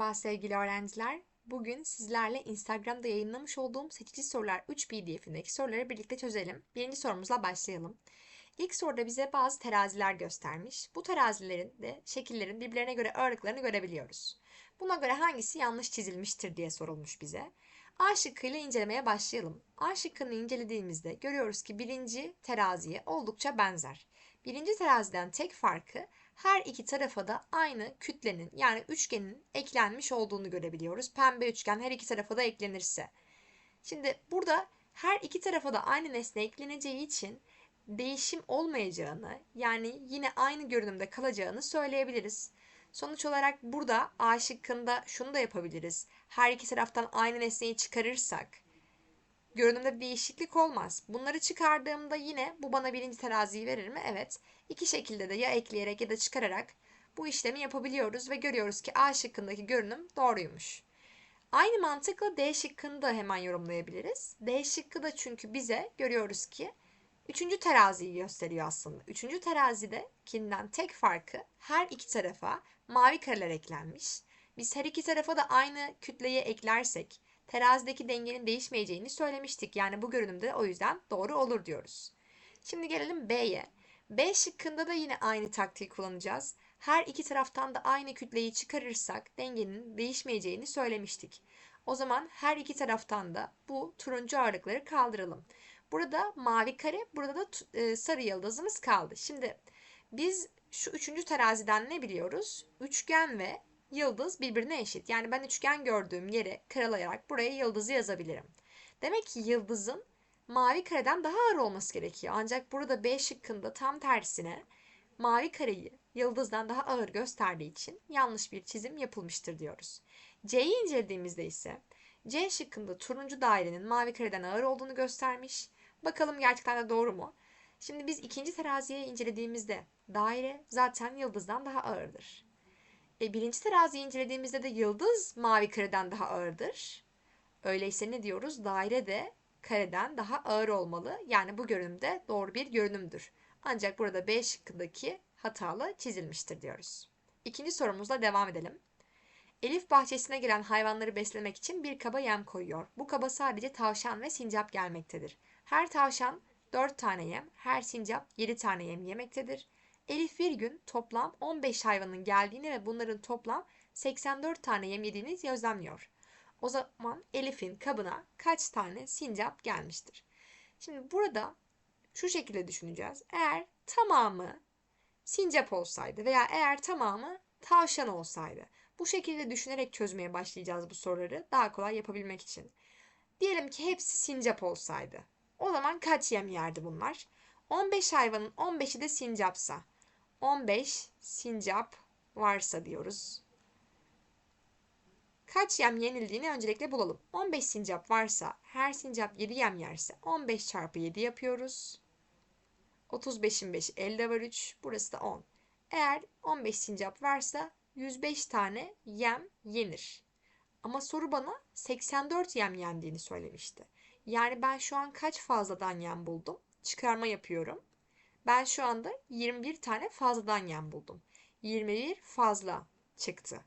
Merhaba sevgili öğrenciler. Bugün sizlerle Instagram'da yayınlamış olduğum seçici sorular 3 PDF'indeki soruları birlikte çözelim. Birinci sorumuzla başlayalım. İlk soruda bize bazı teraziler göstermiş. Bu terazilerin de şekillerin birbirlerine göre ağırlıklarını görebiliyoruz. Buna göre hangisi yanlış çizilmiştir diye sorulmuş bize. A şıkkıyla incelemeye başlayalım. A şıkkını incelediğimizde görüyoruz ki birinci teraziye oldukça benzer. Birinci teraziden tek farkı her iki tarafa da aynı kütlenin yani üçgenin eklenmiş olduğunu görebiliyoruz. Pembe üçgen her iki tarafa da eklenirse. Şimdi burada her iki tarafa da aynı nesne ekleneceği için değişim olmayacağını yani yine aynı görünümde kalacağını söyleyebiliriz. Sonuç olarak burada A şıkkında şunu da yapabiliriz. Her iki taraftan aynı nesneyi çıkarırsak görünümde bir değişiklik olmaz. Bunları çıkardığımda yine bu bana birinci teraziyi verir mi? Evet. İki şekilde de ya ekleyerek ya da çıkararak bu işlemi yapabiliyoruz ve görüyoruz ki A şıkkındaki görünüm doğruymuş. Aynı mantıkla D şıkkını da hemen yorumlayabiliriz. D şıkkı da çünkü bize görüyoruz ki üçüncü teraziyi gösteriyor aslında. Üçüncü terazide kinden tek farkı her iki tarafa mavi kareler eklenmiş. Biz her iki tarafa da aynı kütleye eklersek terazideki dengenin değişmeyeceğini söylemiştik. Yani bu görünümde o yüzden doğru olur diyoruz. Şimdi gelelim B'ye. B şıkkında da yine aynı taktiği kullanacağız. Her iki taraftan da aynı kütleyi çıkarırsak dengenin değişmeyeceğini söylemiştik. O zaman her iki taraftan da bu turuncu ağırlıkları kaldıralım. Burada mavi kare, burada da e, sarı yıldızımız kaldı. Şimdi biz şu üçüncü teraziden ne biliyoruz? Üçgen ve yıldız birbirine eşit. Yani ben üçgen gördüğüm yere karalayarak buraya yıldızı yazabilirim. Demek ki yıldızın mavi kareden daha ağır olması gerekiyor. Ancak burada B şıkkında tam tersine mavi kareyi yıldızdan daha ağır gösterdiği için yanlış bir çizim yapılmıştır diyoruz. C'yi incelediğimizde ise C şıkkında turuncu dairenin mavi kareden ağır olduğunu göstermiş. Bakalım gerçekten de doğru mu? Şimdi biz ikinci teraziye incelediğimizde daire zaten yıldızdan daha ağırdır. E, birinci teraziyi incelediğimizde de yıldız mavi kareden daha ağırdır. Öyleyse ne diyoruz? Daire de kareden daha ağır olmalı. Yani bu görünümde doğru bir görünümdür. Ancak burada B şıkkındaki hatalı çizilmiştir diyoruz. İkinci sorumuzla devam edelim. Elif bahçesine giren hayvanları beslemek için bir kaba yem koyuyor. Bu kaba sadece tavşan ve sincap gelmektedir. Her tavşan 4 tane yem, her sincap 7 tane yem yemektedir. Elif bir gün toplam 15 hayvanın geldiğini ve bunların toplam 84 tane yem yediğini gözlemliyor. O zaman Elif'in kabına kaç tane sincap gelmiştir? Şimdi burada şu şekilde düşüneceğiz. Eğer tamamı sincap olsaydı veya eğer tamamı tavşan olsaydı. Bu şekilde düşünerek çözmeye başlayacağız bu soruları daha kolay yapabilmek için. Diyelim ki hepsi sincap olsaydı. O zaman kaç yem yerdi bunlar? 15 hayvanın 15'i de sincapsa. 15 sincap varsa diyoruz. Kaç yem yenildiğini öncelikle bulalım. 15 sincap varsa her sincap 7 yem yerse 15 çarpı 7 yapıyoruz. 35'in 5 elde var 3. Burası da 10. Eğer 15 sincap varsa 105 tane yem yenir. Ama soru bana 84 yem yendiğini söylemişti. Yani ben şu an kaç fazladan yem buldum? Çıkarma yapıyorum. Ben şu anda 21 tane fazladan yem buldum. 21 fazla çıktı.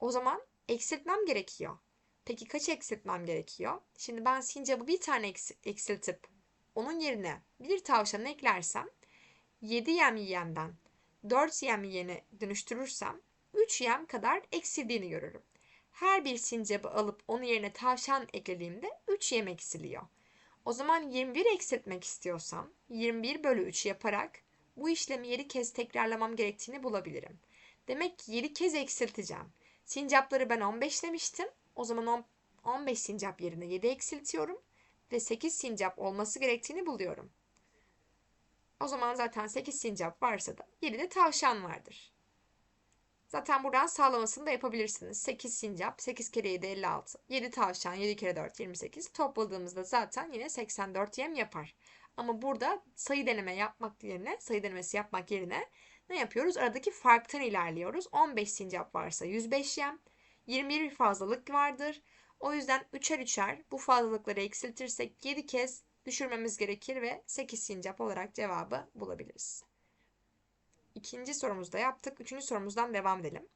O zaman eksiltmem gerekiyor. Peki kaç eksiltmem gerekiyor? Şimdi ben sincapı bir tane eksiltip onun yerine bir tavşan eklersem 7 yem yiyenden 4 yem yiyene dönüştürürsem 3 yem kadar eksildiğini görürüm. Her bir sincapı alıp onun yerine tavşan eklediğimde 3 yem eksiliyor. O zaman 21 eksiltmek istiyorsam 21 bölü 3 yaparak bu işlemi 7 kez tekrarlamam gerektiğini bulabilirim. Demek ki 7 kez eksilteceğim. Sincapları ben 15 demiştim. O zaman 15 sincap yerine 7 eksiltiyorum ve 8 sincap olması gerektiğini buluyorum. O zaman zaten 8 sincap varsa da 7 de tavşan vardır. Zaten buradan sağlamasını da yapabilirsiniz. 8 sincap, 8 kere 7 56. 7 tavşan, 7 kere 4 28. Topladığımızda zaten yine 84 yem yapar. Ama burada sayı deneme yapmak yerine, sayı denemesi yapmak yerine ne yapıyoruz? Aradaki farktan ilerliyoruz. 15 sincap varsa 105 yem. 21 fazlalık vardır. O yüzden üçer üçer bu fazlalıkları eksiltirsek 7 kez düşürmemiz gerekir ve 8 sincap olarak cevabı bulabiliriz. İkinci sorumuzda yaptık. Üçüncü sorumuzdan devam edelim.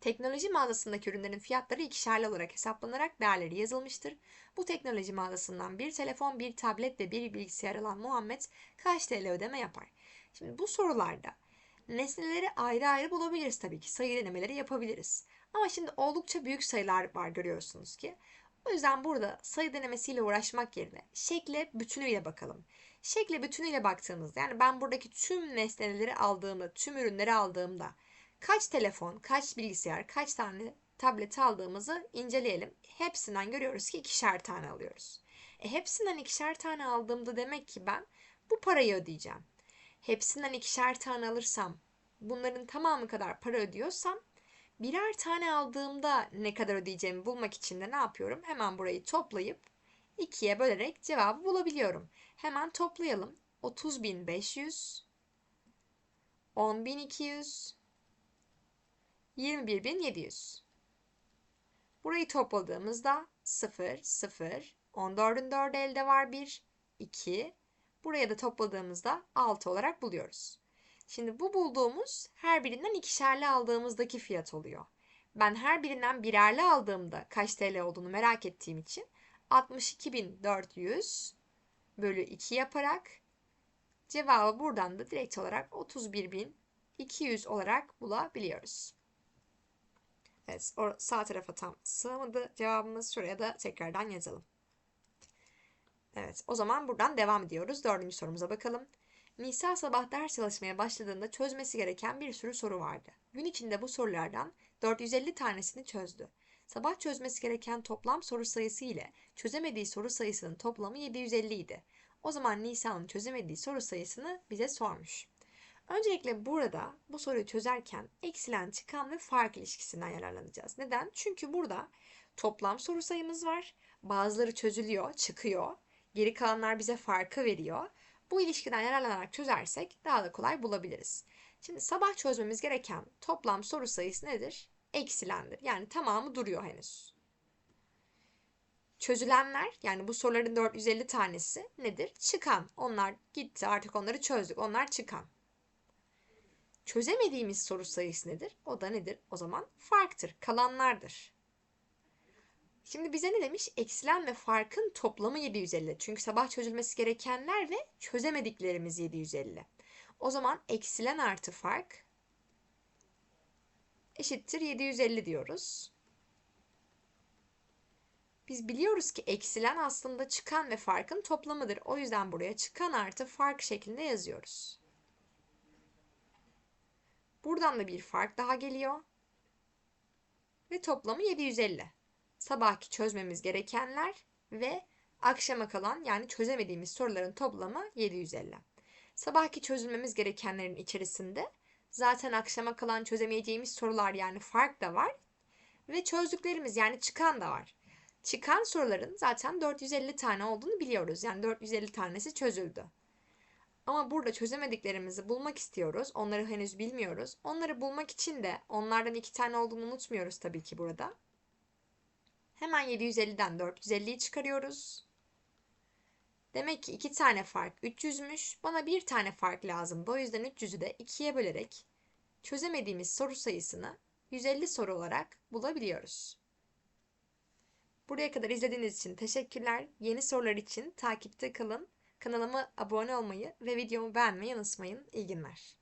Teknoloji mağazasındaki ürünlerin fiyatları ikişerli olarak hesaplanarak değerleri yazılmıştır. Bu teknoloji mağazasından bir telefon, bir tablet ve bir bilgisayar alan Muhammed kaç TL ödeme yapar? Şimdi bu sorularda nesneleri ayrı ayrı bulabiliriz tabii ki. Sayı denemeleri yapabiliriz. Ama şimdi oldukça büyük sayılar var görüyorsunuz ki. O yüzden burada sayı denemesiyle uğraşmak yerine şekle bütünüyle bakalım. Şekle bütünüyle baktığımızda yani ben buradaki tüm nesneleri aldığımda, tüm ürünleri aldığımda kaç telefon, kaç bilgisayar, kaç tane tablet aldığımızı inceleyelim. Hepsinden görüyoruz ki ikişer tane alıyoruz. E hepsinden ikişer tane aldığımda demek ki ben bu parayı ödeyeceğim. Hepsinden ikişer tane alırsam, bunların tamamı kadar para ödüyorsam birer tane aldığımda ne kadar ödeyeceğimi bulmak için de ne yapıyorum? Hemen burayı toplayıp ikiye bölerek cevabı bulabiliyorum. Hemen toplayalım. 30.500 10.200 21.700 Burayı topladığımızda 0, 0, 14'ün 4 elde var 1, 2. Buraya da topladığımızda 6 olarak buluyoruz. Şimdi bu bulduğumuz her birinden ikişerli aldığımızdaki fiyat oluyor. Ben her birinden birerli aldığımda kaç TL olduğunu merak ettiğim için 62.400 bölü 2 yaparak cevabı buradan da direkt olarak 31.200 olarak bulabiliyoruz. Evet, sağ tarafa tam sığmadı cevabımız. Şuraya da tekrardan yazalım. Evet, o zaman buradan devam ediyoruz. Dördüncü sorumuza bakalım. Nisa sabah ders çalışmaya başladığında çözmesi gereken bir sürü soru vardı. Gün içinde bu sorulardan 450 tanesini çözdü. Sabah çözmesi gereken toplam soru sayısı ile çözemediği soru sayısının toplamı 750 idi. O zaman Nisa'nın çözemediği soru sayısını bize sormuş. Öncelikle burada bu soruyu çözerken eksilen, çıkan ve fark ilişkisinden yararlanacağız. Neden? Çünkü burada toplam soru sayımız var. Bazıları çözülüyor, çıkıyor. Geri kalanlar bize farkı veriyor. Bu ilişkiden yararlanarak çözersek daha da kolay bulabiliriz. Şimdi sabah çözmemiz gereken toplam soru sayısı nedir? Eksilendir. Yani tamamı duruyor henüz. Çözülenler yani bu soruların 450 tanesi nedir? Çıkan. Onlar gitti artık onları çözdük. Onlar çıkan. Çözemediğimiz soru sayısı nedir? O da nedir? O zaman farktır. Kalanlardır. Şimdi bize ne demiş? Eksilen ve farkın toplamı 750. Çünkü sabah çözülmesi gerekenler ve çözemediklerimiz 750. O zaman eksilen artı fark eşittir 750 diyoruz. Biz biliyoruz ki eksilen aslında çıkan ve farkın toplamıdır. O yüzden buraya çıkan artı fark şeklinde yazıyoruz. Buradan da bir fark daha geliyor. Ve toplamı 750. Sabahki çözmemiz gerekenler ve akşama kalan yani çözemediğimiz soruların toplamı 750. Sabahki çözülmemiz gerekenlerin içerisinde zaten akşama kalan çözemeyeceğimiz sorular yani fark da var. Ve çözdüklerimiz yani çıkan da var. Çıkan soruların zaten 450 tane olduğunu biliyoruz. Yani 450 tanesi çözüldü. Ama burada çözemediklerimizi bulmak istiyoruz. Onları henüz bilmiyoruz. Onları bulmak için de onlardan iki tane olduğunu unutmuyoruz tabii ki burada. Hemen 750'den 450'yi çıkarıyoruz. Demek ki iki tane fark 300'müş. Bana bir tane fark lazımdı. O yüzden 300'ü de 2'ye bölerek çözemediğimiz soru sayısını 150 soru olarak bulabiliyoruz. Buraya kadar izlediğiniz için teşekkürler. Yeni sorular için takipte kalın. Kanalıma abone olmayı ve videomu beğenmeyi unutmayın. İyi günler.